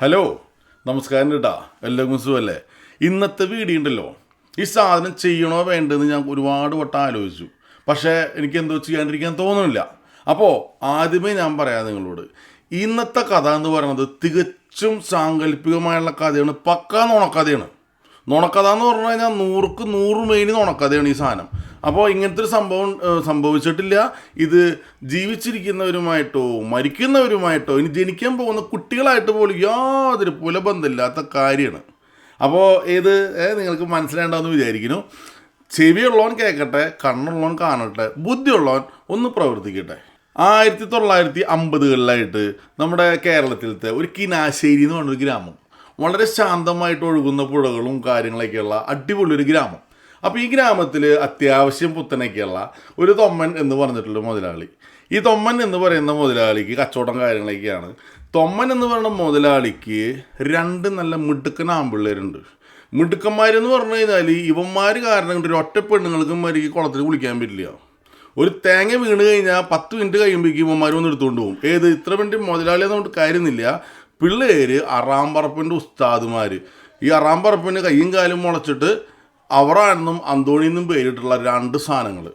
Hello നമസ്കാരം കേട്ടാ എല്ലാവർക്കും സുഖമല്ലേ ഇന്നത്തെ വീഡിയോ ഉണ്ടല്ലോ. ഈ സാധനം ചെയ്യണോ വേണ്ടെന്ന് ഞാൻ ഒരുപാട് വട്ടം ആലോചിച്ചു. പക്ഷേ എനിക്ക് എന്തോ ചെയ്യാണ്ടിരിക്കാൻ തോന്നുന്നില്ല. അപ്പോൾ ആദ്യമേ ഞാൻ പറയാം നിങ്ങളോട്. ഇന്നത്തെ കഥ എന്ന് പറയുന്നത് തികച്ചും സാങ്കല്പികമായുള്ള കഥയാണ്. പക്കാ നുണക്കഥയാണ്. നുണക്കഥ എന്ന് പറഞ്ഞു കഴിഞ്ഞാൽ നൂറുക്ക് നൂറ് മെയിൻ നുണക്കഥയാണ് ഈ സാധനം. അപ്പോൾ ഇങ്ങനത്തെ ഒരു സംഭവം സംഭവിച്ചിട്ടില്ല. ഇത് ജീവിച്ചിരിക്കുന്നവരുമായിട്ടോ മരിക്കുന്നവരുമായിട്ടോ ഇനി ജനിക്കാൻ പോകുന്ന കുട്ടികളായിട്ട് പോലും യാതൊരു പുലബന്ധമില്ലാത്ത കാര്യമാണ്. അപ്പോൾ ഇത് നിങ്ങൾക്ക് മനസ്സിലാണ്ടാന്ന് വിചാരിക്കുന്നു. ചെവിയുള്ളവൻ കേൾക്കട്ടെ കണ്ണുള്ളവൻ കാണട്ടെ ബുദ്ധിയുള്ളവൻ ഒന്ന് പ്രവർത്തിക്കട്ടെ. ആയിരത്തി തൊള്ളായിരത്തി അമ്പതുകളിലായിട്ട് നമ്മുടെ കേരളത്തിലത്തെ ഒരു കിനാശ്ശേരി എന്ന് പറഞ്ഞൊരു ഗ്രാമം വളരെ ശാന്തമായിട്ട് ഒഴുകുന്ന പുഴകളും കാര്യങ്ങളൊക്കെയുള്ള അടിപൊളി ഒരു ഗ്രാമം. അപ്പോൾ ഈ ഗ്രാമത്തിൽ അത്യാവശ്യം പുത്തനൊക്കെയുള്ള ഒരു തൊമ്മൻ എന്ന് പറഞ്ഞിട്ടുള്ള മുതലാളി. ഈ തൊമ്മൻ എന്ന് പറയുന്ന മുതലാളിക്ക് കച്ചവടം കാര്യങ്ങളൊക്കെയാണ്. തൊമ്മൻ എന്ന് പറയുന്ന മുതലാളിക്ക് രണ്ട് നല്ല മിടുക്കൻ ആമ്പിള്ളേരുണ്ട് മിടുക്കന്മാരെന്ന് പറഞ്ഞു കഴിഞ്ഞാൽ ഇവന്മാർ കാരണം കൊണ്ട് ഒരു ഒറ്റ പെണ്ണുങ്ങൾക്കും മരിക്ക് കുളത്തിൽ കുളിക്കാൻ പറ്റില്ല. ഒരു തേങ്ങ വീണ് കഴിഞ്ഞാൽ പത്ത് മിനിറ്റ് കഴിയുമ്പോഴേക്കും ഇവന്മാർ ഒന്ന് എടുത്തുകൊണ്ട് പോകും. ഏത്? ഇത്ര മിനിറ്റ് മുതലാളി അതുകൊണ്ട് കാര്യമൊന്നുമില്ല പിള്ളേര് അറാമ്പറപ്പിന്റെ ഉസ്താദുമാർ ഈ അറാമ്പറപ്പിന് കയ്യും കാലും മുളച്ചിട്ട് അവറാണെന്നും അന്തോണിന്നും പേരിട്ടുള്ള രണ്ട് സാധനങ്ങൾ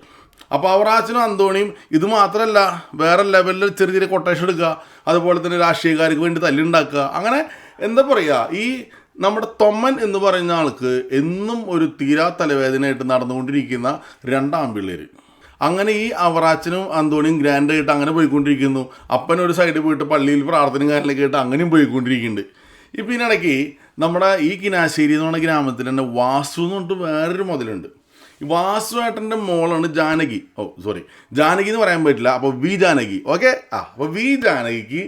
അപ്പോൾ അവറാച്ചനും അന്തോണിയും ഇത് മാത്രമല്ല വേറെ ലെവലിൽ ചെറിയ ചെറിയ കൊട്ടേഷൻ എടുക്കുക അതുപോലെ തന്നെ രാഷ്ട്രീയക്കാർക്ക് വേണ്ടി തല്ലുണ്ടാക്കുക അങ്ങനെ എന്താ പറയുക ഈ നമ്മുടെ തൊമ്മൻ എന്ന് പറയുന്ന ആൾക്ക് എന്നും ഒരു തീരാ തലവേദനയായിട്ട് നടന്നുകൊണ്ടിരിക്കുന്ന രണ്ടാം പിള്ളേർ അങ്ങനെ ഈ അവറാച്ചനും അന്തോണിയും ഗ്രാൻഡായിട്ട് അങ്ങനെ പോയിക്കൊണ്ടിരിക്കുന്നു. അപ്പൻ ഒരു സൈഡിൽ പോയിട്ട് പള്ളിയിൽ പ്രാർത്ഥനയും കാര്യങ്ങളൊക്കെ ആയിട്ട് അങ്ങനെയും പോയിക്കൊണ്ടിരിക്കുന്നുണ്ട്. ഇപ്പം ഇതിനിടയ്ക്ക് നമ്മുടെ ഈ കിനാശ്ശേരി എന്ന് പറഞ്ഞ ഗ്രാമത്തിൽ തന്നെ വാസു എന്ന് പറഞ്ഞിട്ട് വേറൊരു മുതലുണ്ട്. വാസുവേട്ടന്റെ മോളാണ് ജാനകി. ഓ സോറി ജാനകി എന്ന് പറയാൻ പറ്റില്ല. അപ്പോൾ വി ജാനകി. ഓക്കെ? ആ അപ്പോൾ വി ജാനകിക്ക്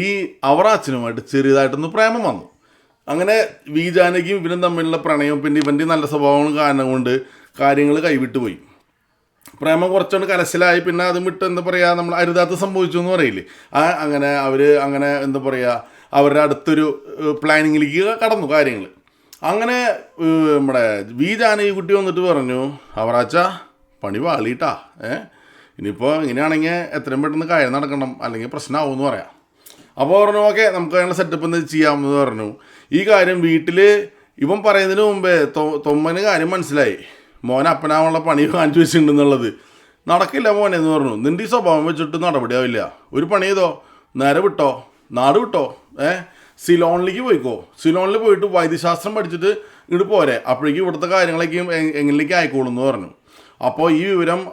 ഈ അവറാച്ചനുമായിട്ട് ചെറിയതായിട്ടൊന്ന് പ്രേമം വന്നു. അങ്ങനെ വി ജാനകിയും ഇവനും തമ്മിലുള്ള പ്രണയവും പിന്നെ ഇവന്റെ നല്ല സ്വഭാവങ്ങളും കാരണം കൊണ്ട് കാര്യങ്ങൾ കൈവിട്ടു പോയി. പ്രേമം കുറച്ചുകൊണ്ട് കലശലായി പിന്നെ അതും വിട്ട് എന്താ പറയുക നമ്മൾ അരുതാത്ത സംഭവിച്ചു എന്ന് പറയില്ലേ? ആ അങ്ങനെ അവർ അങ്ങനെ എന്താ പറയുക അവരുടെ അടുത്തൊരു പ്ലാനിങ്ങിലേക്ക് കടന്നു കാര്യങ്ങൾ അങ്ങനെ നമ്മുടെ വി ജാനകി കുട്ടി വന്നിട്ട് പറഞ്ഞു അവറാച്ച പണി വാളിയിട്ടാ ഏ? ഇനിയിപ്പോൾ ഇങ്ങനെയാണെങ്കിൽ എത്രയും പെട്ടെന്ന് കാര്യം നടക്കണം അല്ലെങ്കിൽ പ്രശ്നമാവും എന്ന് പറയാം. അപ്പോൾ പറഞ്ഞു ഓക്കെ നമുക്ക് അതിനുള്ള സെറ്റപ്പ് എന്ത് ചെയ്യാമെന്ന് പറഞ്ഞു. ഈ കാര്യം വീട്ടിൽ ഇവൻ പറയുന്നതിന് മുമ്പേ തൊമ്മന് കാര്യം മനസ്സിലായി. മോൻ അപ്പനാവുള്ള പണി കാണിച്ചു വെച്ചിട്ടുണ്ടെന്നുള്ളത്. നടക്കില്ല മോനെ എന്ന് പറഞ്ഞു. നിന്റെ ഈ സ്വഭാവം വെച്ചിട്ട് നടപടിയാവില്ല. ഒരു പണി ചെയ്തോ? നേരെ വിട്ടോ? നാട് വിട്ടോ? ഏ? സിലോണിലേക്ക് പോയിക്കോ. സിലോണിൽ പോയിട്ട് വൈദ്യശാസ്ത്രം പഠിച്ചിട്ട് ഇങ്ങോട്ട് പോരെ. അപ്പോഴേക്കും ഇവിടുത്തെ കാര്യങ്ങളൊക്കെയും എ- എങ്ങനെയൊക്കെ ആയിക്കോളും എന്ന് പറഞ്ഞു. അപ്പോൾ ഈ വിവരം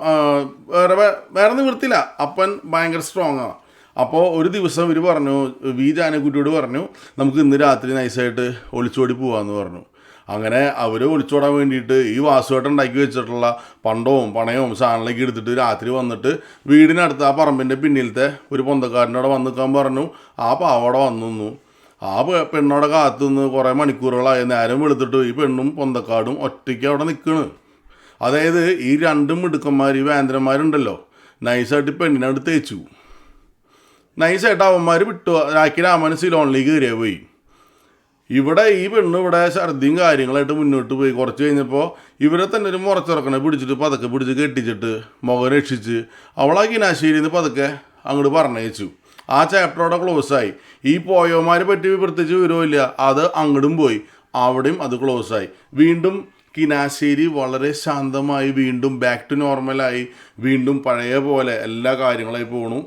വേറെ വേറെ നിവൃത്തില്ല അപ്പൻ ഭയങ്കര സ്ട്രോങ് ആണ് അപ്പോൾ ഒരു ദിവസം ഇവർ പറഞ്ഞു വി ജാനക്കുട്ടിയോട് പറഞ്ഞു നമുക്ക് ഇന്ന് രാത്രി നൈസായിട്ട് ഒളിച്ചോടി പോകാമെന്ന് പറഞ്ഞു. അങ്ങനെ അവർ ഒളിച്ചോടാൻ വേണ്ടിയിട്ട് ഈ വാസുവേട്ടൻ ഉണ്ടാക്കി വെച്ചിട്ടുള്ള പണ്ടവും പണയവും സാധനങ്ങളൊക്കെ എടുത്തിട്ട് രാത്രി വന്നിട്ട് വീടിനടുത്ത് ആ പറമ്പിന്റെ പിന്നിലത്തെ ഒരു പൊന്തക്കാരന്റെ അവിടെ വന്ന് നിൽക്കാൻ പറഞ്ഞു. ആ പാവടെ വന്നു നിന്നു ആ പെണ്ണോടെ കാത്തു നിന്ന് കുറേ മണിക്കൂറുകളായി നേരം വെളുത്തിട്ട് ഈ പെണ്ണും പൊന്തക്കാടും ഒറ്റയ്ക്ക് അവിടെ നിൽക്കണ് അതായത് ഈ രണ്ടും മിടുക്കന്മാർ ഈ വേന്ദ്രന്മാരുണ്ടല്ലോ നൈസായിട്ട് പെണ്ണിനടുത്ത് പെണ്ണിനെ തേച്ചു. നൈസായിട്ട് അവന്മാർ വിട്ടു. രാക്കി രാമൻ സിലോണിലേക്ക് കയറിയാൽ പോയി. ഇവിടെ ഈ പെണ്ണ് ഇവിടെ ഛർദിയും കാര്യങ്ങളായിട്ട് മുന്നോട്ട് പോയി. കുറച്ച് കഴിഞ്ഞപ്പോൾ ഇവരെ തന്നെ ഒരു മുറച്ചിറക്കണെ പിടിച്ചിട്ട് പതുക്കെ പിടിച്ച് കെട്ടിച്ചിട്ട് മുഖം രക്ഷിച്ച് അവളാ കിനാശ്ശേരിയിൽ നിന്ന് പതുക്കെ അങ്ങോട്ട് പറഞ്ഞയച്ചു. ആ ചാപ്റ്ററോടെ ക്ലോസ് ആയി. ഈ പോയോമാരെ പറ്റി പ്രത്യേകിച്ച് വിവരമില്ല അത് അങ്ങോട്ടും പോയി. അവിടെയും അത് ക്ലോസായി വീണ്ടും കിനാശ്ശേരി വളരെ ശാന്തമായി വീണ്ടും ബാക്ക് ടു നോർമലായി വീണ്ടും പഴയ പോലെ എല്ലാ കാര്യങ്ങളായി പോണു.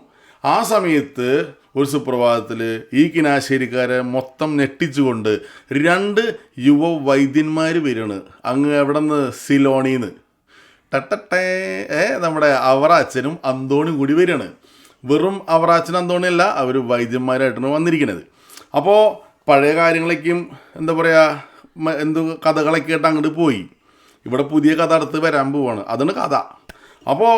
ആ സമയത്ത് ഒരു സുപ്രഭാതത്തിൽ ഈ കിനാശ്ശേരിക്കാരെ മൊത്തം ഞെട്ടിച്ചുകൊണ്ട് രണ്ട് യുവ വൈദ്യന്മാർ വരികയാണ് അങ്ങ് എവിടെ നിന്ന് സിലോണിന്ന്. ടട്ടട്ടേ. ഏ നമ്മുടെ അവറാച്ചനും അന്തോണിയും കൂടി വരികയാണ് വെറും അവറാച്ചനും അന്തോണിയല്ല അവർ വൈദ്യന്മാരായിട്ടാണ് വന്നിരിക്കുന്നത്. അപ്പോൾ പഴയ കാര്യങ്ങളൊക്കെയും എന്താ പറയുക എന്തോ കഥകളൊക്കെ ആയിട്ട് അങ്ങോട്ട് പോയി. ഇവിടെ പുതിയ കഥ അടുത്ത് വരാൻ പോവാണ്. അതാണ് കഥ. അപ്പോൾ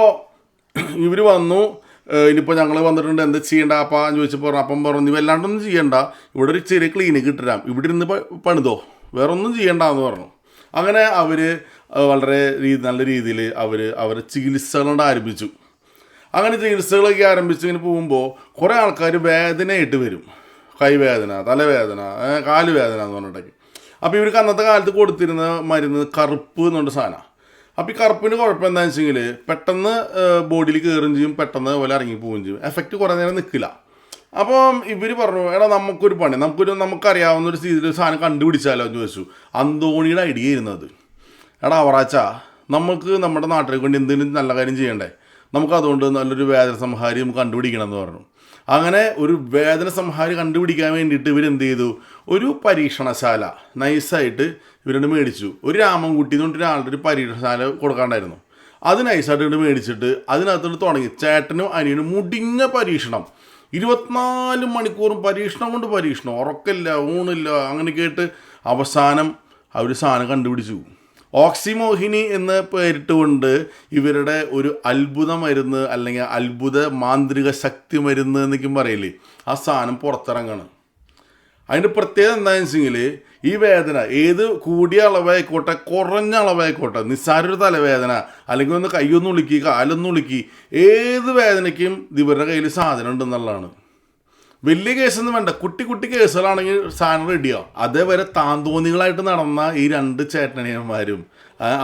ഇവർ വന്നു. ഇനിയിപ്പോൾ ഞങ്ങൾ വന്നിട്ടുണ്ട് എന്താ ചെയ്യേണ്ട അപ്പം? ചോദിച്ചപ്പോൾ അപ്പം പറഞ്ഞു "നീ വല്ലാണ്ടൊന്നും ചെയ്യണ്ട. ഇവിടെ ഒരു ചെറിയ ക്ലിനിക്ക് ഇട്ടുതരാം ഇവിടെ ഇരുന്ന് പണിതോ. വേറെ ഒന്നും ചെയ്യണ്ട എന്ന് പറഞ്ഞു. അങ്ങനെ അവർ വളരെ രീതി നല്ല രീതിയിൽ അവർ അവരെ ചികിത്സകളുണ്ട് ആരംഭിച്ചു. അങ്ങനെ ചികിത്സകളൊക്കെ ആരംഭിച്ചു ഇങ്ങനെ പോകുമ്പോൾ കുറേ ആൾക്കാർ വേദനയായിട്ട് വരും. കൈവേദന തലവേദന കാലുവേദന എന്ന് പറഞ്ഞിട്ടൊക്കെ. അപ്പോൾ ഇവർക്ക് അന്നത്തെ കാലത്ത് കൊടുത്തിരുന്ന മരുന്ന് കറുപ്പ് എന്നുള്ള സാധനമാണ് അപ്പോൾ ഈ കറുപ്പിന് കുഴപ്പം എന്താണെന്ന് വെച്ചെങ്കിൽ പെട്ടെന്ന് ബോഡിയിൽ കയറുകയും ചെയ്യും പെട്ടെന്ന് പോലെ ഇറങ്ങി പോവുകയും ചെയ്യും. എഫക്റ്റ് കുറേ നേരം നിൽക്കില്ല അപ്പം ഇവർ പറഞ്ഞു എടാ നമുക്കൊരു പണി നമുക്കൊരു നമുക്കറിയാവുന്ന ഒരു ഒരു സാധനം കണ്ടുപിടിച്ചാലോ? എന്ന് ചോദിച്ചു. അന്തോണിയുടെ ഐഡിയ ഇരുന്നത് എടാ അവറാച്ച നമുക്ക് നമ്മുടെ നാട്ടിലേക്ക് കൊണ്ട് എന്തെങ്കിലും നല്ല കാര്യം ചെയ്യണ്ടേ? നമുക്ക് അതുകൊണ്ട് നല്ലൊരു വേദന സംഹാരി നമുക്ക് കണ്ടുപിടിക്കണം എന്ന് പറഞ്ഞു. അങ്ങനെ ഒരു വേദന സംഹാരി കണ്ടുപിടിക്കാൻ വേണ്ടിയിട്ട് ഇവരെന്ത് ചെയ്തു? ഒരു പരീക്ഷണശാല നൈസായിട്ട് ഇവരോട് മേടിച്ചു. ഒരു രാമൻകുട്ടി എന്ന് പറഞ്ഞിട്ട് ഒരാളുടെ ഒരു പരീക്ഷണശാല കൊടുക്കാണ്ടായിരുന്നു. അത് നൈസായിട്ട് മേടിച്ചിട്ട് അതിനകത്തോട്ട് തുടങ്ങി. ചേട്ടനും അനിയനും മുടിഞ്ഞ പരീക്ഷണം. ഇരുപത്തിനാല് മണിക്കൂറും പരീക്ഷണം കൊണ്ട് പരീക്ഷണം. ഉറക്കമില്ല ഊണില്ല അങ്ങനെ കേട്ട് അവസാനം അവർ സാധനം കണ്ടുപിടിച്ചു. ഓക്സിമോഹിനി എന്ന് പേരിട്ടുകൊണ്ട് ഇവരുടെ ഒരു അത്ഭുത മരുന്ന് അല്ലെങ്കിൽ അത്ഭുത മാന്ത്രിക ശക്തി മരുന്ന് എന്നൊക്കെയും പറയില്ലേ? ആ സാധനം പുറത്തിറങ്ങണം. അതിന്റെ പ്രത്യേകത എന്താണെന്ന് വെച്ചെങ്കിൽ ഈ വേദന ഏത് കൂടിയ അളവായിക്കോട്ടെ കുറഞ്ഞ അളവായിക്കോട്ടെ നിസ്സാരൊരു തലവേദന അല്ലെങ്കിൽ ഒന്ന് കൈയൊന്ന് ഉളുക്കി കാലൊന്ന് ഉളുക്കി ഏത് വേദനയ്ക്കും ഇവരുടെ കയ്യിൽ സാധനം ഉണ്ടെന്നുള്ളതാണ്. വലിയ കേസൊന്നും വേണ്ട. കുട്ടി കുട്ടി കേസുകളാണെങ്കിൽ സാധനം റെഡിയാവും അതേവരെ താന്തോന്നികളായിട്ട് നടന്ന ഈ രണ്ട് ചേട്ടനിയന്മാരും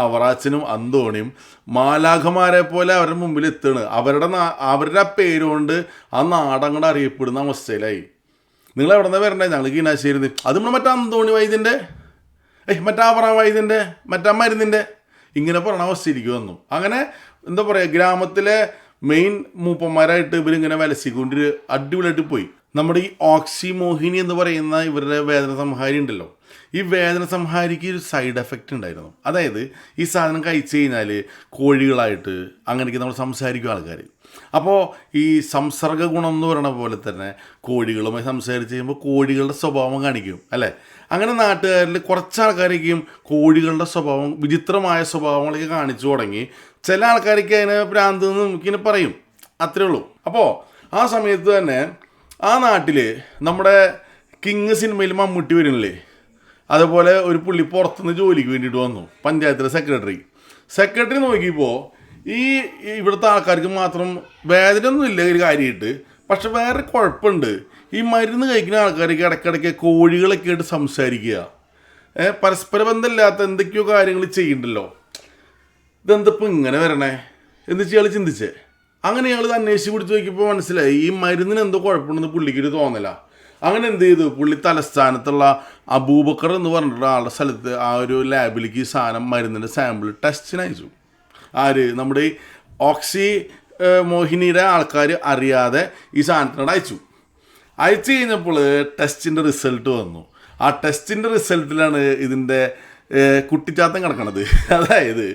അവറാച്ചനും അന്തോണിയും മാലാഖമാരെ പോലെ അവരുടെ മുമ്പിൽ എത്തുകയാണ്. അവരുടെ അവരുടെ പേരുകൊണ്ട് ആ നാടങ്ങടെ അറിയപ്പെടുന്ന അവസ്ഥയിലായി. നിങ്ങൾ എവിടെ നിന്ന് വരണ്ടേ? ഞങ്ങൾ കീനാശ്ശേരി അത് നമ്മൾ മറ്റേ അന്തോണി വൈദ്യന്റെ ഏയ് മറ്റേ ആവറ വൈദ്യന്റെ മറ്റേ മരുന്നിന്റെ ഇങ്ങനെ പറയണ അവസ്ഥയിരിക്കും അങ്ങനെ എന്താ പറയുക ഗ്രാമത്തിലെ മെയിൻ മൂപ്പന്മാരായിട്ട് ഇവരിങ്ങനെ വലസിക്കൊണ്ട് അടിപൊളിയായിട്ട് പോയി. നമ്മുടെ ഈ ഓക്സിമോഹിനി എന്ന് പറയുന്ന ഇവരുടെ വേദന സംഹാരി ഉണ്ടല്ലോ. ഈ വേദന സംഹാരിക്ക് ഒരു സൈഡ് എഫക്റ്റ് ഉണ്ടായിരുന്നു. അതായത് ഈ സാധനം കഴിച്ചു കഴിഞ്ഞാൽ കോഴികളായിട്ട് അങ്ങനെയൊക്കെ നമ്മൾ സംസാരിക്കും ആൾക്കാർ അപ്പോൾ ഈ സംസർഗ ഗുണം എന്ന് പറയുന്ന പോലെ തന്നെ കോഴികളുമായി സംസാരിച്ച് കഴിയുമ്പോൾ കോഴികളുടെ സ്വഭാവം കാണിക്കും അല്ലേ? അങ്ങനെ നാട്ടുകാരിൽ കുറച്ച് ആൾക്കാരേക്കും കോഴികളുടെ സ്വഭാവം വിചിത്രമായ സ്വഭാവങ്ങളൊക്കെ കാണിച്ചു തുടങ്ങി ചില ആൾക്കാരൊക്കെ അതിനെ ഭ്രാന്ത് എന്ന് പറയും. അത്രേ ഉള്ളൂ. അപ്പോൾ ആ സമയത്ത് തന്നെ ആ നാട്ടിൽ നമ്മുടെ കിങ് സിനിമയിൽ മമ്മൂട്ടി വരുന്നില്ലേ? അതുപോലെ ഒരു പുള്ളി പുറത്തുനിന്ന് ജോലിക്ക് വേണ്ടിയിട്ട് വന്നു പഞ്ചായത്തിലെ സെക്രട്ടറി സെക്രട്ടറി നോക്കിയപ്പോൾ ഈ ഇവിടുത്തെ ആൾക്കാർക്ക് മാത്രം വേദനയൊന്നും ഇല്ല ഒരു കാര്യമായിട്ട്. പക്ഷെ വേറെ കുഴപ്പമുണ്ട്. ഈ മരുന്ന് കഴിക്കുന്ന ആൾക്കാർക്ക് ഇടയ്ക്കിടയ്ക്ക് കോഴികളൊക്കെ ആയിട്ട് സംസാരിക്കുക. പരസ്പര ബന്ധമില്ലാത്ത എന്തൊക്കെയോ കാര്യങ്ങൾ ചെയ്യണ്ടല്ലോ ഇതെന്തപ്പോൾ ഇങ്ങനെ വരണേ? എന്ന് വെച്ച് ഇയാൾ ചിന്തിച്ചേ? അങ്ങനെ ഇയാൾ അന്വേഷിച്ച് പിടിച്ച് നോക്കിയപ്പോൾ മനസ്സിലായി ഈ മരുന്നിന് എന്തോ കുഴപ്പമുണ്ടെന്ന് പുള്ളിക്കൊരു തോന്നല. അങ്ങനെ എന്ത് ചെയ്തു? പുള്ളി തലസ്ഥാനത്തുള്ള അബൂബക്കർ എന്ന് പറഞ്ഞിട്ടുള്ള ആളുടെ സ്ഥലത്ത് ആ ഒരു ലാബിലേക്ക് ഈ സാധനം മരുന്നിന്റെ സാമ്പിൾ ടെസ്റ്റിന് അയച്ചു ആര്? നമ്മുടെ ഓക്സി മോഹിനിയുടെ ആൾക്കാർ അറിയാതെ ഈ സാധനത്തിനോട് അയച്ചു. അയച്ചു കഴിഞ്ഞപ്പോൾ ടെസ്റ്റിന്റെ റിസൾട്ട് വന്നു. ആ ടെസ്റ്റിന്റെ റിസൾട്ടിലാണ് ഇതിന്റെ കുട്ടിച്ചാത്തം കിടക്കണത്. അതായത്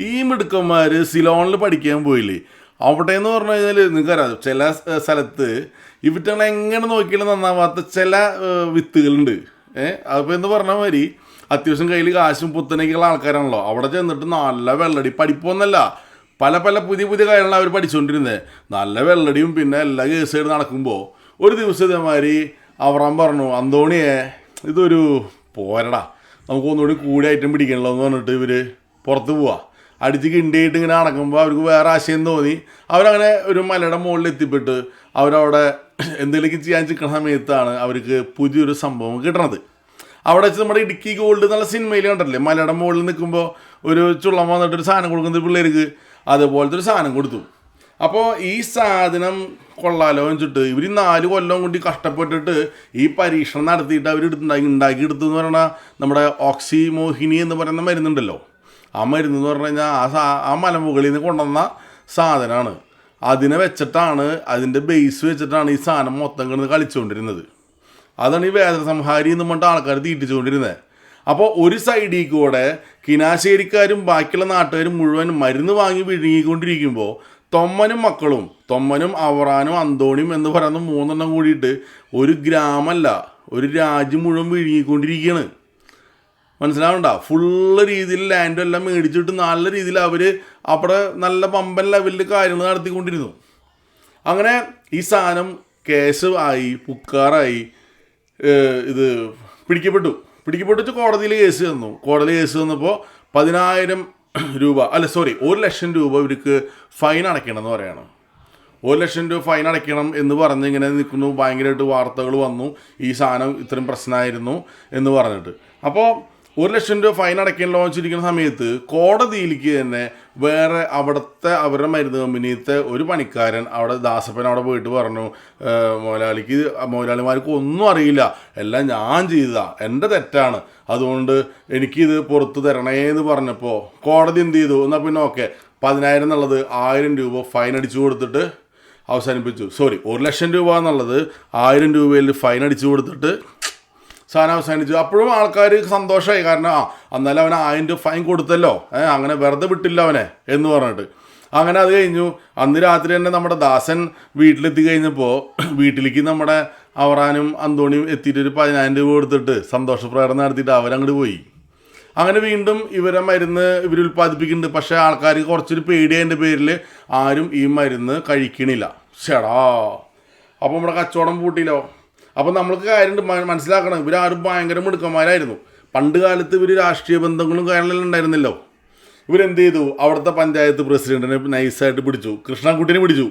ഈ മിടുക്കന്മാർ സിലോണിൽ പഠിക്കാൻ പോയില്ലേ? അവിടെ എന്ന് പറഞ്ഞു കഴിഞ്ഞാൽ നിങ്ങൾക്കറിയാം ചില സ്ഥലത്ത് ഇവറ്റങ്ങൾ എങ്ങനെ നോക്കിയാലും നന്നാവാത്ത ചില വിത്തുകളുണ്ട്. ഏഹ് അപ്പോൾ എന്ന് പറഞ്ഞ മാതിരി അത്യാവശ്യം കയ്യിൽ കാശും പുത്തനൊക്കെയുള്ള ആൾക്കാരാണല്ലോ. അവിടെ ചെന്നിട്ട് നല്ല വെള്ളടി പഠിപ്പൊന്നല്ല. പല പല പുതിയ പുതിയ കാര്യങ്ങളാണ് അവർ പഠിച്ചുകൊണ്ടിരുന്നത് നല്ല വെള്ളടിയും പിന്നെ എല്ലാ കേസുകളും നടക്കുമ്പോൾ ഒരു ദിവസം ഇതേമാതിരി അവറാൻ പറഞ്ഞു അന്തോണിയെ ഇതൊരു പോരടാ. നമുക്ക് ഒന്നുകൂടി കൂടി ഐറ്റം പിടിക്കണല്ലോ എന്ന് പറഞ്ഞിട്ട് ഇവർ പുറത്ത് പോവാ. അടിച്ച് കിണ്ടിയിട്ട് ഇങ്ങനെ നടക്കുമ്പോൾ അവർക്ക് വേറെ ആശയം തോന്നി. അവരങ്ങനെ ഒരു മലയുടെ മുകളിൽ എത്തിപ്പെട്ട് അവരവിടെ എന്തെങ്കിലും ചെയ്യാൻ ചിക്കണ സമയത്താണ് അവർക്ക് പുതിയൊരു സംഭവം കിട്ടണത്. അവിടെ വെച്ച് നമ്മുടെ ഇടുക്കി ഗോൾഡ് എന്നുള്ള സിനിമയിൽ കണ്ടല്ലേ മലയുടെ മുകളിൽ നിൽക്കുമ്പോൾ ഒരു ചുള്ളം വന്നിട്ട് ഒരു സാധനം കൊടുക്കുന്നത് പിള്ളേർക്ക്. അതുപോലത്തെ ഒരു സാധനം കൊടുത്തു. അപ്പോൾ ഈ സാധനം കൊള്ളാലോ വെച്ചിട്ട് ഇവർ നാല് കൊല്ലം കൂടി കഷ്ടപ്പെട്ടിട്ട് ഈ പരീക്ഷണം നടത്തിയിട്ട് അവർ എടുത്തുണ്ടാക്കി ഉണ്ടാക്കി എടുത്തു എന്ന് പറഞ്ഞാൽ നമ്മുടെ ഓക്സി മോഹിനി എന്ന് പറയുന്ന മരുന്നുണ്ടല്ലോ. ആ മരുന്ന് എന്ന് പറഞ്ഞു കഴിഞ്ഞാൽ ആ സാ ആ മലമുകളിൽ നിന്ന് കൊണ്ടുവന്ന സാധനമാണ് അതിനെ വെച്ചിട്ടാണ് അതിന്റെ ബേസ് വെച്ചിട്ടാണ് ഈ സാധനം മൊത്തം കിടന്ന് കളിച്ചുകൊണ്ടിരുന്നത്. അതാണ് ഈ വേദന സംഹാരി എന്ന് പറഞ്ഞിട്ട് ആൾക്കാർ തീറ്റിച്ചുകൊണ്ടിരുന്നത് അപ്പോൾ ഒരു സൈഡിൽ കൂടെ കിനാശേരിക്കാരും ബാക്കിയുള്ള നാട്ടുകാരും മുഴുവൻ മരുന്ന് വാങ്ങി വിഴുങ്ങിക്കൊണ്ടിരിക്കുമ്പോൾ തൊമ്മനും മക്കളും തൊമ്മനും അവറാനും അന്തോണിയും എന്ന് പറയുന്ന മൂന്നെണ്ണം കൂടിയിട്ട് ഒരു ഗ്രാമമല്ല ഒരു രാജ്യം മുഴുവൻ വിഴുങ്ങിക്കൊണ്ടിരിക്കുകയാണ് മനസ്സിലാവണ്ട? ഫുള്ള് രീതിയിൽ ലാൻഡും എല്ലാം മേടിച്ചിട്ട് നല്ല രീതിയിൽ അവർ അവിടെ നല്ല പമ്പൻ ലെവലിൽ കാര്യങ്ങൾ നടത്തിക്കൊണ്ടിരുന്നു. അങ്ങനെ ഈ സാധനം കേശവായി പുക്കാറായി ഇത് പിടിക്കപ്പെട്ടു. പിടിക്കപ്പെട്ടിട്ട് കോടതിയിൽ കേസ് തന്നു. കോടതി കേസ് തന്നപ്പോൾ പതിനായിരം രൂപ അല്ല സോറി ഒരു ലക്ഷം രൂപ ഇവർക്ക് ഫൈൻ അടയ്ക്കണം എന്ന് പറയണം. ഒരു ലക്ഷം രൂപ ഫൈൻ അടയ്ക്കണം എന്ന് പറഞ്ഞ് ഇങ്ങനെ നിൽക്കുന്നു. ഭയങ്കരമായിട്ട് വാർത്തകൾ വന്നു. ഈ സാധനം ഇത്രയും പ്രശ്നമായിരുന്നു എന്ന് പറഞ്ഞിട്ട്. അപ്പോൾ ഒരു ലക്ഷം രൂപ ഫൈൻ അടയ്ക്കാൻ ലോഞ്ചിരിക്കുന്ന സമയത്ത് കോടതിയിലേക്ക് തന്നെ വേറെ അവിടുത്തെ അവരുടെ മരുന്ന് കമ്പനിയിലത്തെ ഒരു പണിക്കാരൻ അവിടെ ദാസപ്പൻ അവിടെ പോയിട്ട് പറഞ്ഞു "ഏഹ്, മുതലാളിക്ക് മുതലാളിമാർക്ക് ഒന്നും അറിയില്ല. എല്ലാം ഞാൻ ചെയ്തതാ. എന്റെ തെറ്റാണ്. അതുകൊണ്ട് എനിക്കിത് പുറത്ത് തരണേ എന്ന് പറഞ്ഞപ്പോൾ കോടതി എന്ത് ചെയ്തു? എന്നാൽ പിന്നെ ഓക്കെ. പതിനായിരം എന്നുള്ളത് ആയിരം രൂപ ഫൈൻ അടിച്ചു കൊടുത്തിട്ട് അവസാനിപ്പിച്ചു. സോറി ഒരു ലക്ഷം രൂപ എന്നുള്ളത് ആയിരം രൂപയിൽ ഫൈൻ അടിച്ചു കൊടുത്തിട്ട് സാധനം അവസാനിച്ചു. അപ്പോഴും ആൾക്കാർ സന്തോഷമായി കാരണം ആ എന്നാലും അവൻ രൂപ ഫൈൻ കൊടുത്തല്ലോ. ഏഹ് അങ്ങനെ വെറുതെ വിട്ടില്ല അവനെ എന്ന് പറഞ്ഞിട്ട്. അങ്ങനെ അത് കഴിഞ്ഞു. അന്ന് രാത്രി തന്നെ നമ്മുടെ ദാസൻ വീട്ടിലെത്തി കഴിഞ്ഞപ്പോൾ വീട്ടിലേക്ക് നമ്മുടെ അവറാനും അന്തോണിയും എത്തിയിട്ട് ഒരു പതിനായിരം രൂപ കൊടുത്തിട്ട് സന്തോഷ പ്രകടനം നടത്തിയിട്ട് അവരങ്ങോട്ട് പോയി. അങ്ങനെ വീണ്ടും ഇവരെ മരുന്ന് ഇവർ ഉൽപ്പാദിപ്പിക്കുന്നുണ്ട്. പക്ഷേ ആൾക്കാർ കുറച്ചൊരു പേടിയതിന്റെ പേരിൽ ആരും ഈ മരുന്ന് കഴിക്കണില്ല. ചേടാ അപ്പോൾ നമ്മുടെ കച്ചവടം പൂട്ടിയില്ലോ അപ്പോൾ നമ്മൾക്ക് കാര്യം മനസ്സിലാക്കണം. ഇവരാരും ഭയങ്കര മിടുക്കന്മാരായിരുന്നു. പണ്ട് കാലത്ത് ഇവർ രാഷ്ട്രീയ ബന്ധങ്ങളും കാര്യങ്ങളും ഉണ്ടായിരുന്നല്ലോ. ഇവരെന്ത് ചെയ്തു? അവിടുത്തെ പഞ്ചായത്ത് പ്രസിഡന്റിനെ നൈസായിട്ട് പിടിച്ചു. കൃഷ്ണൻകുട്ടിനെ പിടിച്ചു.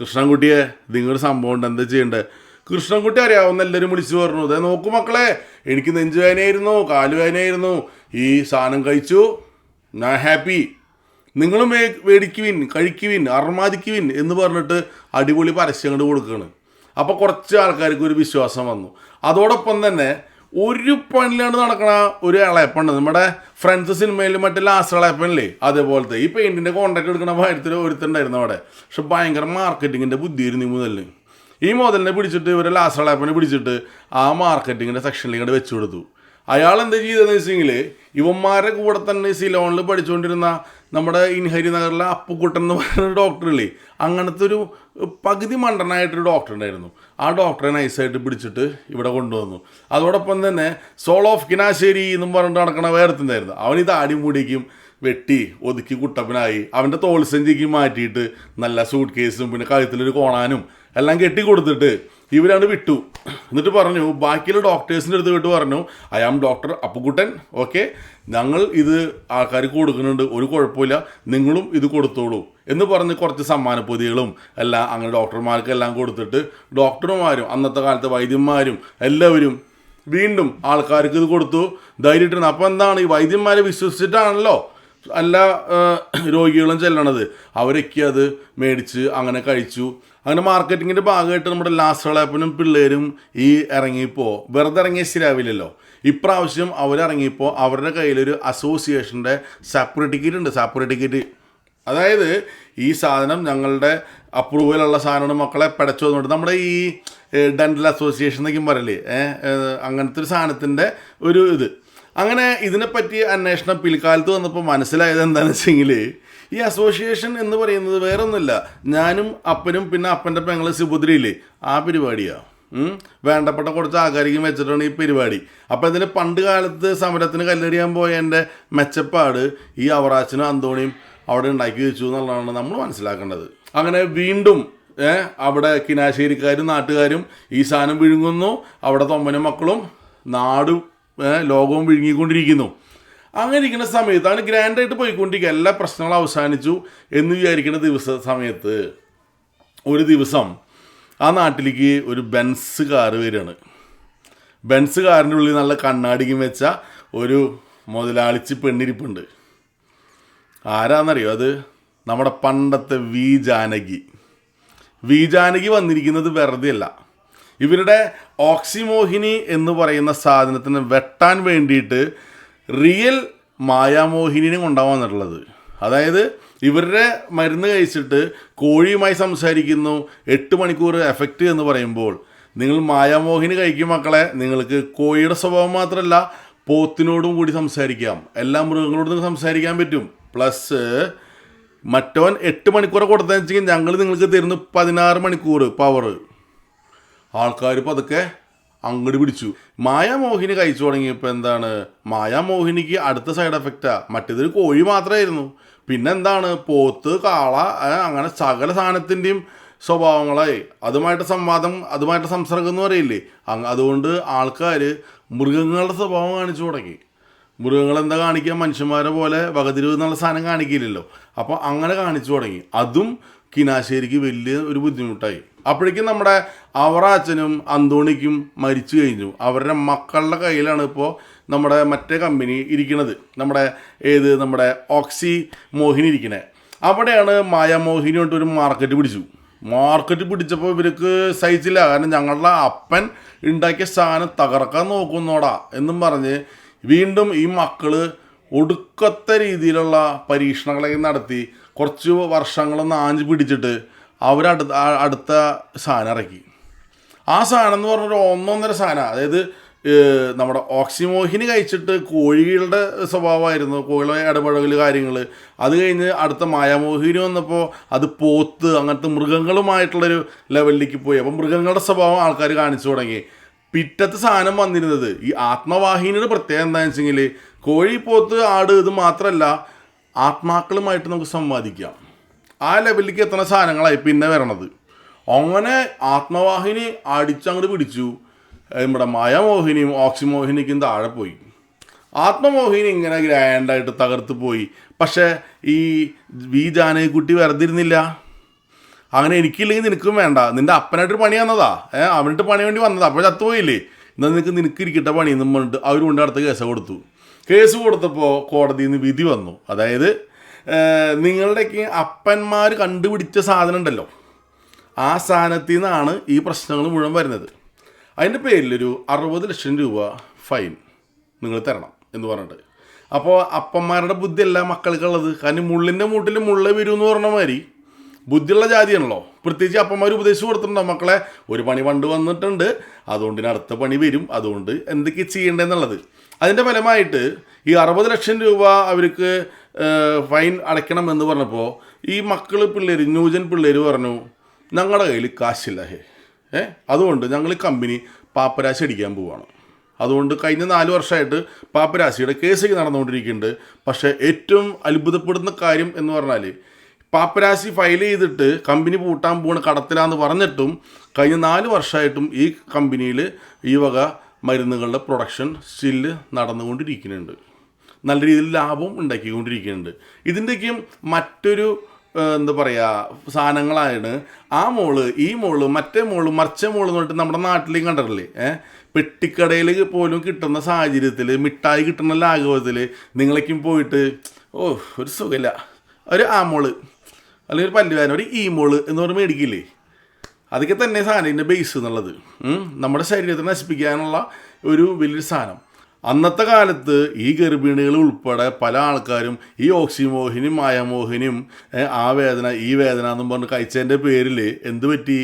കൃഷ്ണൻകുട്ടിയെ നിങ്ങളുടെ സംഭവം ഉണ്ട്. എന്താ ചെയ്യേണ്ടത് കൃഷ്ണൻകുട്ടി അറിയാവുന്ന എല്ലാവരും വിളിച്ചു പറഞ്ഞു. അതെ നോക്കൂ മക്കളെ എനിക്ക് നെഞ്ചുവേനയായിരുന്നു കാലുവേനയായിരുന്നു ഈ സാധനം കഴിച്ചു. ഞാൻ ഹാപ്പി. നിങ്ങളും മേടിക്കുവിൻ കഴിക്കുവിൻ അർമാദിക്കുവിൻ എന്ന് പറഞ്ഞിട്ട് അടിപൊളി പരസ്യങ്ങൾ കൊടുക്കുകയാണ്. അപ്പോൾ കുറച്ച് ആൾക്കാർക്ക് ഒരു വിശ്വാസം വന്നു. അതോടൊപ്പം തന്നെ ഒരു പണിലാണ് നടക്കണ ഒരു ഇളയപ്പുണ്ട് നമ്മുടെ ഫ്രണ്ട്സ് സിനിമയിൽ മറ്റേ ലാസ്റ്റ് ഇളയപ്പനില്ലേ അതേപോലത്തെ. ഈ പെയിന്റിന്റെ കോൺട്രാക്ട് എടുക്കുന്ന കാര്യത്തിൽ ഒരുത്തുണ്ടായിരുന്നു അവിടെ. പക്ഷെ ഭയങ്കര മാർക്കറ്റിങ്ങിന്റെ ബുദ്ധിയായിരുന്നു ഈ മുതലിന്. ഈ മുതലിനെ പിടിച്ചിട്ട് ഇവരെ ലാസ്റ്റ് ഇളയപ്പനെ പിടിച്ചിട്ട് ആ മാർക്കറ്റിങ്ങിന്റെ സെക്ഷനിൽ ഇങ്ങോട്ട് വെച്ചു കൊടുത്തു. അയാൾ എന്താ ചെയ്തതെന്ന് വെച്ചെങ്കിൽ ഇവന്മാരുടെ കൂടെ തന്നെ സിലോണിൽ പഠിച്ചുകൊണ്ടിരുന്ന നമ്മുടെ ഇൻഹരി നഗറിലെ അപ്പുക്കുട്ടൻ എന്ന് പറയുന്ന ഡോക്ടറില്ലേ അങ്ങനത്തെ ഒരു പകുതി മണ്ടനായിട്ടൊരു ഡോക്ടർ ഉണ്ടായിരുന്നു. ആ ഡോക്ടറെ നൈസായിട്ട് പിടിച്ചിട്ട് ഇവിടെ കൊണ്ടുവന്നു. അതോടൊപ്പം തന്നെ സോൾ ഓഫ് കിനാശ്ശേരി എന്നും പറഞ്ഞിട്ട് നടക്കണ വേറെത്തുണ്ടായിരുന്നു അവൻ ഈ താടി വെട്ടി ഒതുക്കി കുട്ടപ്പനായി. അവന്റെ തോൾസഞ്ചിക്ക് മാറ്റിയിട്ട് നല്ല സൂട്ട് കേസും പിന്നെ കഴുത്തിലൊരു കോണാനും എല്ലാം കെട്ടി കൊടുത്തിട്ട് ഇവരാണ് വിട്ടു. എന്നിട്ട് പറഞ്ഞു ബാക്കിയുള്ള ഡോക്ടേഴ്സിന്റെ അടുത്ത് വിട്ട് പറഞ്ഞു I am doctor Appukuttan. Okay ഞങ്ങൾ ഇത് ആൾക്കാർക്ക് കൊടുക്കുന്നുണ്ട്. ഒരു കുഴപ്പമില്ല. നിങ്ങളും ഇത് കൊടുത്തോളൂ. എന്ന് പറഞ്ഞ് കുറച്ച് സമ്മാനപ്പൊതികളും എല്ലാം അങ്ങനെ ഡോക്ടർമാർക്കെല്ലാം കൊടുത്തിട്ട് ഡോക്ടർമാരും അന്നത്തെ കാലത്തെ വൈദ്യന്മാരും എല്ലാവരും വീണ്ടും ആൾക്കാർക്ക് ഇത് കൊടുത്തു. ധൈര്യമായിട്ടിരുന്നു. അപ്പോൾ എന്താണ്? ഈ വൈദ്യന്മാരെ വിശ്വസിച്ചിട്ടാണല്ലോ എല്ലാ രോഗികളും ചെല്ലണത്. അവരൊക്കെ അത് മേടിച്ച് അങ്ങനെ കഴിച്ചു. അങ്ങനെ മാർക്കറ്റിങ്ങിന്റെ ഭാഗമായിട്ട് നമ്മുടെ ലാസ്റ്റ് ലാസ്റ്റളാപ്പനും പിള്ളേരും ഈ ഇറങ്ങിയപ്പോൾ വെറുതെ ഇറങ്ങിയ ശരിയാവില്ലല്ലോ. ഇപ്രാവശ്യം അവരിറങ്ങിയപ്പോൾ അവരുടെ കയ്യിലൊരു അസോസിയേഷന്റെ സെപ്പറേറ്റ് ടിക്കറ്റ് ഉണ്ട് സെപ്പറേറ്റ് ടിക്കറ്റ്. അതായത് ഈ സാധനം ഞങ്ങളുടെ അപ്രൂവലുള്ള സാധനമാണ് മക്കളെ പടച്ചു വന്നിട്ട് നമ്മുടെ ഈ ഡെന്റൽ അസോസിയേഷൻ എന്നൊക്കെ പറയില്ലേ? അങ്ങനത്തെ ഒരു സാധനത്തിന്റെ ഒരു ഇത്. അങ്ങനെ ഇതിനെപ്പറ്റി അന്വേഷണം പിൽക്കാലത്ത് വന്നപ്പോൾ മനസ്സിലായത് എന്താണെന്ന് വെച്ചെങ്കിൽ ഈ അസോസിയേഷൻ എന്ന് പറയുന്നത് വേറെ ഒന്നുമില്ല ഞാനും അപ്പനും പിന്നെ അപ്പന്റെ പെങ്ങൾ സുഭദ്രയില്ലേ? ആ പരിപാടിയാണ് വേണ്ടപ്പെട്ട കുറച്ച് ആകാരിക്കും വെച്ചിട്ടാണ് ഈ പരിപാടി. അപ്പോൾ ഇതിന് പണ്ട് കാലത്ത് സമരത്തിന് കല്ലെറിയാൻ പോയ എന്റെ മെച്ചപ്പാട് ഈ അവറാച്ചനും അന്തോണിയും അവിടെ ഉണ്ടാക്കി വെച്ചു എന്നുള്ളതാണ് നമ്മൾ മനസ്സിലാക്കേണ്ടത്. അങ്ങനെ വീണ്ടും അവിടെ കിനാശ്ശേരിക്കാരും നാട്ടുകാരും ഈ സാധനം വിഴുങ്ങുന്നു. അവിടെ തൊമ്മനും മക്കളും നാടും ലോകവും വിഴുങ്ങിക്കൊണ്ടിരിക്കുന്നു. അങ്ങനെ ഇരിക്കുന്ന സമയത്താണ് ഗ്രാൻഡായിട്ട് പോയിക്കൊണ്ടിരിക്കുക. എല്ലാ പ്രശ്നങ്ങളും അവസാനിച്ചു എന്ന് വിചാരിക്കുന്ന ദിവസ സമയത്ത് ഒരു ദിവസം ആ നാട്ടിലേക്ക് ഒരു ബെൻസ് കാറ് വരികയാണ്. ബെൻസ് കാറിന്റെ ഉള്ളിൽ നല്ല കണ്ണാടിക്കും വെച്ച ഒരു മുതലാളിച്ച് പെണ്ണിരിപ്പുണ്ട്. ആരാന്നറിയോ അത്? നമ്മുടെ പണ്ടത്തെ വി ജാനകി. വി ജാനകി വന്നിരിക്കുന്നത് വെറുതെ അല്ല ഇവരുടെ ഓക്സിമോഹിനി എന്ന് പറയുന്ന സാധനത്തിന് വെട്ടാൻ വേണ്ടിയിട്ട് റിയൽ മായാമോഹിനിനെ കൊണ്ടാണ് വന്നിട്ടുള്ളത്. അതായത് ഇവരുടെ മരുന്ന് കഴിച്ചിട്ട് കോഴിയുമായി സംസാരിക്കുന്നു എട്ട് മണിക്കൂർ എഫക്റ്റ് എന്ന് പറയുമ്പോൾ നിങ്ങൾ മായാമോഹിനി കഴിക്കും മക്കളെ നിങ്ങൾക്ക് കോഴിയുടെ സ്വഭാവം മാത്രമല്ല പോത്തിനോടും കൂടി സംസാരിക്കാം എല്ലാ മൃഗങ്ങളോടും സംസാരിക്കാൻ പറ്റും. പ്ലസ് മറ്റവൻ എട്ട് മണിക്കൂർ കൊടുത്തതെന്ന് വെച്ചെങ്കിൽ ഞങ്ങൾ നിങ്ങൾക്ക് തരുന്നു പതിനാറ് മണിക്കൂർ പവർ ആൾക്കാർ പതുക്കെ അങ്ങോട്ട് പിടിച്ചു. മായാമോഹിനി കഴിച്ചു തുടങ്ങിയപ്പോൾ എന്താണ്? മായാമോഹിനിക്ക് അടുത്ത സൈഡ് എഫക്റ്റാ മറ്റേതൊരു കോഴി മാത്രമായിരുന്നു പിന്നെന്താണ്? പോത്ത് കാള അങ്ങനെ സകല സാധനത്തിന്റെയും സ്വഭാവങ്ങളായി. അതുമായിട്ട് സംവാദം അതുമായിട്ട് സംസർഗം എന്ന് പറയില്ലേ? അതുകൊണ്ട് ആൾക്കാർ മൃഗങ്ങളുടെ സ്വഭാവം കാണിച്ചു തുടങ്ങി. മൃഗങ്ങൾ എന്താ കാണിക്കുക? മനുഷ്യന്മാരെ പോലെ വകതിരിവ് എന്നുള്ള സാധനം കാണിക്കില്ലല്ലോ. അപ്പോൾ അങ്ങനെ കാണിച്ചു തുടങ്ങി. അതും കിനാശ്ശേരിക്ക് വലിയ ഒരു ബുദ്ധിമുട്ടായി. അപ്പോഴേക്കും നമ്മുടെ അവറ അച്ഛനും അന്തോണിക്കും മരിച്ചു കഴിഞ്ഞു. അവരുടെ മക്കളുടെ കയ്യിലാണ് ഇപ്പോൾ നമ്മുടെ മറ്റേ കമ്പനി ഇരിക്കുന്നത് നമ്മുടെ ഏത്? നമ്മുടെ ഓക്സി മോഹിനി ഇരിക്കണേ. അവിടെയാണ് മായാമോഹിനി കൊണ്ട് ഒരു മാർക്കറ്റ് പിടിച്ചു. മാർക്കറ്റ് പിടിച്ചപ്പോൾ ഇവർക്ക് സഹിച്ചില്ല. കാരണം ഞങ്ങളുടെ അപ്പൻ ഉണ്ടാക്കിയ സാധനം തകർക്കാൻ നോക്കുന്നോടാ എന്നും പറഞ്ഞ് വീണ്ടും ഈ മക്കൾ ഒടുക്കത്തെ രീതിയിലുള്ള പരീക്ഷണങ്ങളൊക്കെ നടത്തി കുറച്ച് വർഷങ്ങളൊന്ന് ആഞ്ച് പിടിച്ചിട്ട് അവരടു അടുത്ത സാധനം ഇറക്കി. ആ സാധനം എന്ന് പറഞ്ഞൊരു ഒന്നൊന്നര സാധനം അതായത് നമ്മുടെ ഓക്സിമോഹിന് കഴിച്ചിട്ട് കോഴികളുടെ സ്വഭാവമായിരുന്നു കോഴികളെ ഇടപഴകൽ കാര്യങ്ങൾ അത് കഴിഞ്ഞ് അടുത്ത മായാമോഹിനി വന്നപ്പോൾ അത് പോത്ത് അങ്ങനത്തെ മൃഗങ്ങളുമായിട്ടുള്ളൊരു ലെവലിലേക്ക് പോയി. അപ്പം മൃഗങ്ങളുടെ സ്വഭാവം ആൾക്കാർ കാണിച്ചു തുടങ്ങി. പിറ്റത്തെ സാധനം വന്നിരുന്നത് ഈ ആത്മവാഹിനിയുടെ പ്രത്യേകത എന്താണെന്ന് വെച്ചെങ്കിൽ കോഴി പോത്ത് ആട് ഇത് മാത്രമല്ല ആത്മാക്കളുമായിട്ട് നമുക്ക് സംവാദിക്കാം. ആ ലെവലിലേക്ക് എത്തുന്ന സാധനങ്ങളായി പിന്നെ വരണത്. അങ്ങനെ ആത്മവാഹിനി അടിച്ചങ്ങോട്ട് പിടിച്ചു. നമ്മുടെ മായാമോഹിനിയും ഓക്സിമോഹിനിക്കും താഴെ പോയി. ആത്മമോഹിനി ഇങ്ങനെ ഗ്രാൻഡായിട്ട് തകർത്ത് പോയി. പക്ഷേ ഈ വി ജാനകിക്കുട്ടി വരതിരുന്നില്ല അങ്ങനെ എനിക്കില്ലെങ്കിൽ നിനക്കും വേണ്ട. നിന്റെ അപ്പനായിട്ട് പണി വന്നതാ. ഏഹ് അവനിട്ട് പണി വേണ്ടി വന്നതാ. അപ്പോൾ ചത്തുപോയില്ലേ? എന്നാൽ നിനക്ക് നിനക്ക് ഇരിക്കട്ടെ പണി. എന്നും പറഞ്ഞിട്ട് അവർ കൊണ്ട് അടുത്ത കേസ കൊടുത്തു. കേസ് കൊടുത്തപ്പോൾ കോടതിയിൽ നിന്ന് വിധി വന്നു. അതായത് നിങ്ങളുടെയൊക്കെ അപ്പന്മാർ കണ്ടുപിടിച്ച സാധനം ഉണ്ടല്ലോ ആ സാധനത്തിൽ നിന്നാണ് ഈ പ്രശ്നങ്ങൾ മുഴുവൻ വരുന്നത്. അതിന്റെ പേരിലൊരു അറുപത് ലക്ഷം രൂപ ഫൈൻ നിങ്ങൾ തരണം എന്ന് പറഞ്ഞിട്ട്. അപ്പോൾ അപ്പന്മാരുടെ ബുദ്ധിയല്ല മക്കൾക്കുള്ളത്. കാരണം മുള്ളിന്റെ മൂട്ടിൽ മുള്ള വരും എന്ന് പറഞ്ഞ മാതിരി ബുദ്ധിയുള്ള ജാതിയാണല്ലോ. പ്രത്യേകിച്ച് അപ്പന്മാർ ഉപദേശിച്ച് കൊടുത്തിട്ടുണ്ടോ? മക്കളെ ഒരു പണി പണ്ട് വന്നിട്ടുണ്ട്. അതുകൊണ്ട് അടുത്ത പണി വരും. അതുകൊണ്ട് എന്തൊക്കെ ചെയ്യേണ്ടതെന്നുള്ളത്? അതിന്റെ ഫലമായിട്ട് ഈ അറുപത് ലക്ഷം രൂപ അവർക്ക് ഫൈൻ അടയ്ക്കണം എന്ന് പറഞ്ഞപ്പോൾ ഈ മക്കൾ പിള്ളേർ ന്യൂജൻ പിള്ളേർ പറഞ്ഞു ഞങ്ങളുടെ കയ്യിൽ കാശില്ല ഹേ. ഏ അതുകൊണ്ട് ഞങ്ങൾ കമ്പനി പാപ്പരാശി അടിക്കാൻ പോവാണ്. അതുകൊണ്ട് കഴിഞ്ഞ നാല് വർഷമായിട്ട് പാപ്പരാശിയുടെ കേസൊക്കെ നടന്നുകൊണ്ടിരിക്കുന്നുണ്ട് പക്ഷേ ഏറ്റവും അത്ഭുതപ്പെടുന്ന കാര്യം എന്ന് പറഞ്ഞാൽ പാപ്പരാശി ഫയൽ ചെയ്തിട്ട് കമ്പനി പൂട്ടാൻ പോണ കടത്തിലാന്ന് പറഞ്ഞിട്ടും കഴിഞ്ഞ നാല് വർഷമായിട്ടും ഈ കമ്പനിയിൽ ഈ വക മരുന്നുകളുടെ പ്രൊഡക്ഷൻ സ്റ്റില്ല് നടന്നുകൊണ്ടിരിക്കുന്നുണ്ട്. നല്ല രീതിയിൽ ലാഭം ഉണ്ടാക്കിക്കൊണ്ടിരിക്കുന്നുണ്ട്. ഇതിന്റെയൊക്കെയും മറ്റൊരു എന്താ പറയുക സാധനങ്ങളാണ് ആ മോൾ ഈ മോൾ മറ്റേ മോൾ മറിച്ച മോൾ എന്ന് പറഞ്ഞിട്ട് നമ്മുടെ നാട്ടിലേയും കണ്ടിട്ടില്ലേ? ഏഹ് പെട്ടിക്കടയിൽ പോലും കിട്ടുന്ന സാഹചര്യത്തിൽ മിഠായി കിട്ടുന്ന ലാഘവത്തിൽ നിങ്ങളേക്കും പോയിട്ട് ഓ ഒരു സുഖമില്ല. ഒരു ആ മോൾ അല്ലെങ്കിൽ ഒരു പല്ലുകാരൻ ഒരു ഈ മോൾ എന്ന് പറഞ്ഞ് മേടിക്കില്ലേ? അതൊക്കെ തന്നെ സാധനത്തിന്റെ ബേസ് എന്നുള്ളത്. നമ്മുടെ ശരീരത്തെ നശിപ്പിക്കാനുള്ള ഒരു വലിയൊരു സാധനം. അന്നത്തെ കാലത്ത് ഈ ഗർഭിണികൾ ഉൾപ്പെടെ പല ആൾക്കാരും ഈ ഓക്സിമോഹിനിയും മായമോഹിനിയും ആ വേദന ഈ വേദന എന്നും പറഞ്ഞ് കഴിച്ചതിന്റെ പേരിൽ എന്ത് പറ്റി?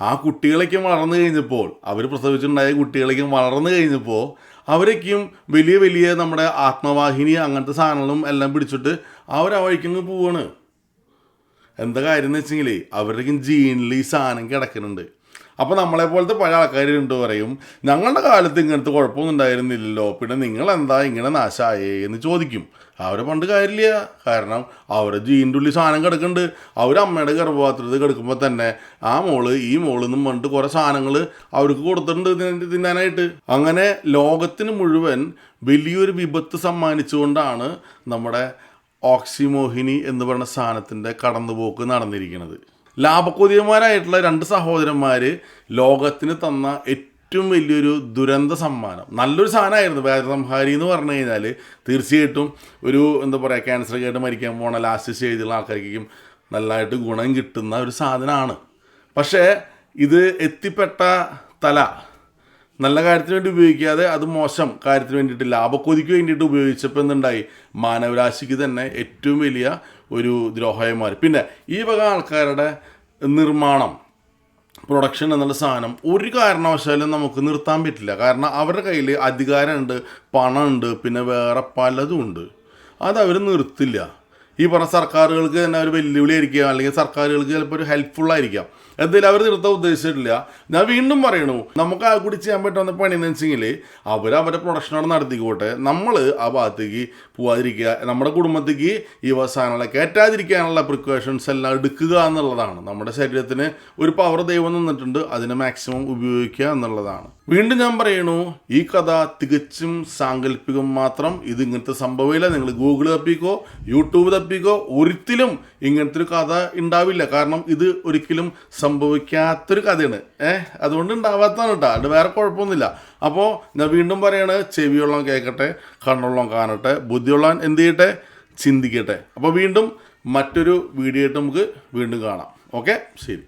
ആ കുട്ടികളൊക്കെ വളർന്നു കഴിഞ്ഞപ്പോൾ അവർ പ്രസവിച്ചിട്ടുണ്ടായ കുട്ടികളൊക്കെ വളർന്നു കഴിഞ്ഞപ്പോൾ അവരൊക്കെയും വലിയ വലിയ നമ്മുടെ ആത്മവാഹിനി അങ്ങനത്തെ സാധനങ്ങളും എല്ലാം പിടിച്ചിട്ട് അവർ ആ വഴിക്കങ്ങ് പോവാണ്. എന്താ കാര്യം എന്ന് വെച്ചെങ്കിൽ അവരുടെയും ജീനിൽ ഈ സാധനം കിടക്കുന്നുണ്ട്. അപ്പോൾ നമ്മളെ പോലത്തെ പല ആൾക്കാരുണ്ട് പറയും? ഞങ്ങളുടെ കാലത്ത് ഇങ്ങനത്തെ കുഴപ്പമൊന്നും ഉണ്ടായിരുന്നില്ലല്ലോ. പിന്നെ നിങ്ങൾ എന്താ ഇങ്ങനെ നാശമായേ എന്ന് ചോദിക്കും. അവരെ പണ്ട് കാര്യമില്ല. കാരണം അവരെ ജീന്റെ ഉള്ളിൽ സാധനം കിടക്കുന്നുണ്ട്. അവർ അമ്മയുടെ ഗർഭപാത്രത്തിൽ കിടക്കുമ്പോൾ തന്നെ ആ മോൾ ഈ മോൾ എന്നും പറഞ്ഞിട്ട് കുറേ സാധനങ്ങൾ അവർക്ക് കൊടുത്തിട്ടുണ്ട് തിന്ന- തിന്നാനായിട്ട്. അങ്ങനെ ലോകത്തിന് മുഴുവൻ വലിയൊരു വിപത്ത് സമ്മാനിച്ചുകൊണ്ടാണ് നമ്മുടെ ഓക്സിമോഹിനി എന്ന് പറയുന്ന സാധനത്തിന്റെ കടന്നുപോക്ക് നടന്നിരിക്കുന്നത്. ലാഭക്കൊതിയന്മാരായിട്ടുള്ള രണ്ട് സഹോദരന്മാർ ലോകത്തിന് തന്ന ഏറ്റവും വലിയൊരു ദുരന്ത സമ്മാനം. നല്ലൊരു സാധനമായിരുന്നു വേദസംഹാരി എന്ന് പറഞ്ഞു കഴിഞ്ഞാൽ തീർച്ചയായിട്ടും ഒരു എന്താ പറയുക ക്യാൻസർ കേട്ട് മരിക്കാൻ പോണ ലാസ്റ്റ് സ്റ്റേജിലുള്ള ആൾക്കാർക്കും നല്ലതായിട്ട് ഗുണം കിട്ടുന്ന ഒരു സാധനമാണ്. പക്ഷേ ഇത് എത്തിപ്പെട്ട തല നല്ല കാര്യത്തിന് വേണ്ടി ഉപയോഗിക്കാതെ അത് മോശം കാര്യത്തിന് വേണ്ടിയിട്ട് ലാഭക്കൊതിക്ക് വേണ്ടിയിട്ട് ഉപയോഗിച്ചപ്പോൾ എന്തുണ്ടായി? മാനവരാശിക്ക് തന്നെ ഏറ്റവും വലിയ ഒരു ദ്രോഹമായി മാറി. പിന്നെ ഈ വക ആൾക്കാരുടെ നിർമ്മാണം പ്രൊഡക്ഷൻ എന്നുള്ള സാധനം ഒരു കാരണവശാലും നമുക്ക് നിർത്താൻ പറ്റില്ല. കാരണം അവരുടെ കയ്യിൽ അധികാരമുണ്ട് പണമുണ്ട് പിന്നെ വേറെ പലതും ഉണ്ട്. അതവർ നിർത്തില്ല. ഈ പറഞ്ഞ സർക്കാരുകൾക്ക് തന്നെ ഒരു വെല്ലുവിളി ആയിരിക്കാം അല്ലെങ്കിൽ സർക്കാരുകൾക്ക് ചിലപ്പോൾ ഒരു ഹെൽപ്ഫുൾ ആയിരിക്കാം. എന്തായാലും അവർ നിർത്താൻ ഉദ്ദേശിച്ചിട്ടില്ല. ഞാൻ വീണ്ടും പറയണു നമുക്ക് ആ കൂടി ചെയ്യാൻ പറ്റുന്ന പണി എന്ന് വെച്ചെങ്കിൽ അവർ അവരുടെ പ്രൊഡക്ഷൻ അവിടെ നടത്തിക്കോട്ടെ. നമ്മൾ ആ ഭാഗത്തേക്ക് പോവാതിരിക്കുക നമ്മുടെ കുടുംബത്തേക്ക് ഈ സാധനങ്ങളെ കയറ്റാതിരിക്കാനുള്ള പ്രിക്കോഷൻസ് എല്ലാം എടുക്കുക എന്നുള്ളതാണ്. നമ്മുടെ ശരീരത്തിന് ഒരു പവർ ദൈവം നിന്നിട്ടുണ്ട് അതിനെ മാക്സിമം ഉപയോഗിക്കുക എന്നുള്ളതാണ്. വീണ്ടും ഞാൻ പറയണു ഈ കഥ തികച്ചും സാങ്കല്പികം മാത്രം ഇത് ഇങ്ങനത്തെ സംഭവമില്ല. നിങ്ങൾ ഗൂഗിൾ തപ്പിക്കോ യൂട്യൂബ് തപ്പിക്കോ ഒരിക്കലും ഇങ്ങനത്തെ ഒരു കഥ ഉണ്ടാവില്ല. കാരണം ഇത് ഒരിക്കലും സംഭവിക്കാത്തൊരു കഥയാണ്. ഏഹ് അതുകൊണ്ട് ഉണ്ടാവാത്തതാണ് കേട്ടോ. അത് വേറെ കുഴപ്പമൊന്നുമില്ല. അപ്പോൾ ഞാൻ വീണ്ടും പറയാണ് ചെവിയുള്ളവൻ കേൾക്കട്ടെ കണ്ണുള്ളവൻ കാണട്ടെ ബുദ്ധിയുള്ളവൻ എന്ത് ചെയ്യട്ടെ? ചിന്തിക്കട്ടെ. അപ്പോൾ വീണ്ടും മറ്റൊരു വീഡിയോ ആയിട്ട് നമുക്ക് വീണ്ടും കാണാം. ഓക്കെ? ശരി.